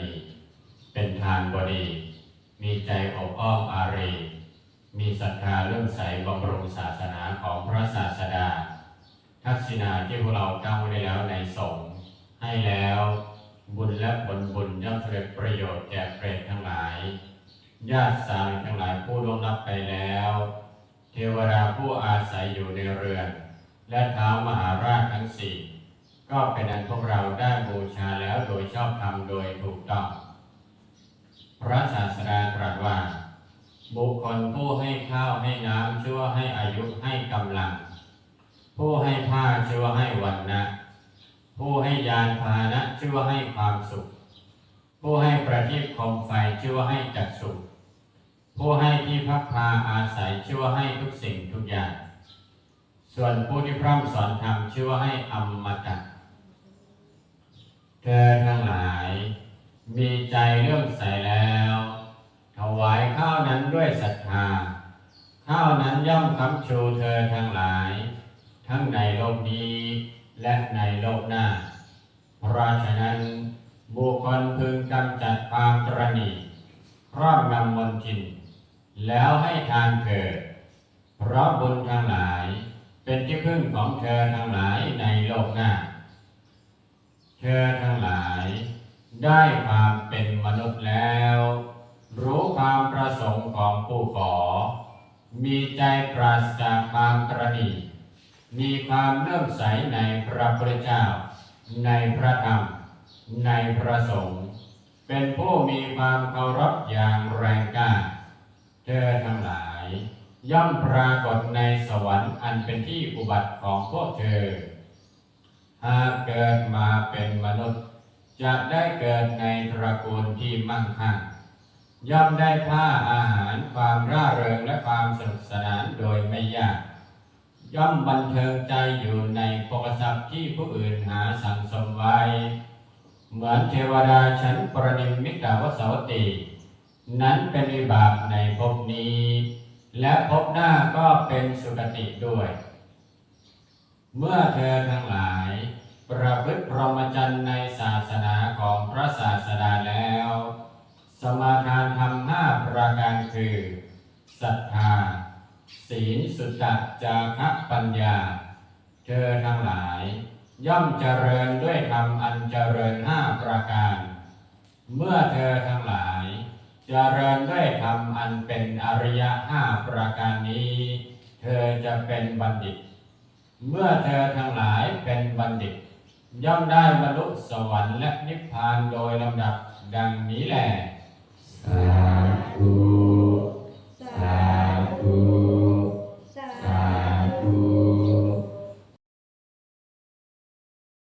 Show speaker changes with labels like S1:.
S1: ณี เป็นทานบดี มีใจอบอ้อมอารี มีศรัทธาเรื่องใสบำรุงศาสนาของพระศาสดา ทักษิณาที่พวกเราตั้งไว้แล้วในสงฆ์ให้แล้ว บุญและผลบุญย่อมสำเร็จประโยชน์แก่เปรตทั้งหลาย ญาติสาวทั้งหลายผู้ล่วงลับไปแล้ว เทวดาผู้อาศัยอยู่ในเรือน และเท้าวมหาราชทั้งสี่ก็เป็นอันพวกเราได้บูชา โดยชอบธรรมโดยถูกต้อง พระศาสดาตรัสว่า บุคคลผู้ให้ข้าวให้น้ำชื่วให้อายุให้กำลัง ผู้ให้ผ้าชื่วให้วันนะผู้ให้ยานพาหนะชื่วให้ความสุข ผู้ให้ประทีปคมไฟชื่วให้จักสุข ผู้ให้ที่พักพาอาศัยชื่วให้ทุกสิ่งทุกอย่าง ส่วนผู้ที่พร่ำสอนธรรมชื่วให้อมตะ เธอทั้งหลาย มีใจเลื่อมใสแล้ว ถวายข้าวนั้นด้วยศรัทธา ข้าวนั้นย่อมค้ำชูเธอทั้งหลาย ทั้งในโลกนี้และในโลกหน้า เพราะฉะนั้น บุคคลพึงกำจัดความตรณีครอบงำมนทิน แล้วให้ทานเกิด เพราะบุญทั้งหลาย เป็นที่พึ่งของเธอทั้งหลายในโลกหน้า เธอทั้งหลาย ได้ความเป็นมนุษย์แล้ว รู้ความประสงค์ของผู้ขอ มีใจปราศจากความตรณีมีความเลื่อมใสในพระพุทธเจ้า ในพระธรรม ในพระสงฆ์เป็นผู้มีความเคารพอย่างแรงกล้าเธอทั้งหลาย ย่อมปรากฏในสวรรค์อันเป็นที่อุบัติของพวกเธอ หากเกิดมาเป็นมนุษย์ จะได้เกิดในตระกูลที่มั่งคั่งย่อมได้ผ้าอาหารความร่าเริงและความสนุกสนานโดยไม่ยาก ย่อมบันเทิงใจอยู่ในภพทรัพย์ที่ผู้อื่นหาสั่งสมไว้ เหมือนเทวดาชั้นปรนิมมิตาวสาวตีนั้นเป็นวิบากในภพนี้ และภพหน้าก็เป็นสุคติด้วย เมื่อเธอทั้งหลาย ประพฤติพรหมจรรย์ในศาสนาของพระศาสดาแล้ว สมาทานธรรมห้าประการคือศรัทธา ศีลสุตตะจาคะปัญญา เธอทั้งหลาย ย่อมเจริญด้วยธรรมอันเจริญห้าประการ เมื่อเธอทั้งหลายเจริญด้วยธรรมอันเป็นอริยห้าประการนี้ เธอจะเป็นบัณฑิต เมื่อเธอทั้งหลายเป็นบัณฑิต ย่อมได้บรรลุสวรรค์และนิพพานโดยลำดับดังนี้แหละ
S2: สาธุ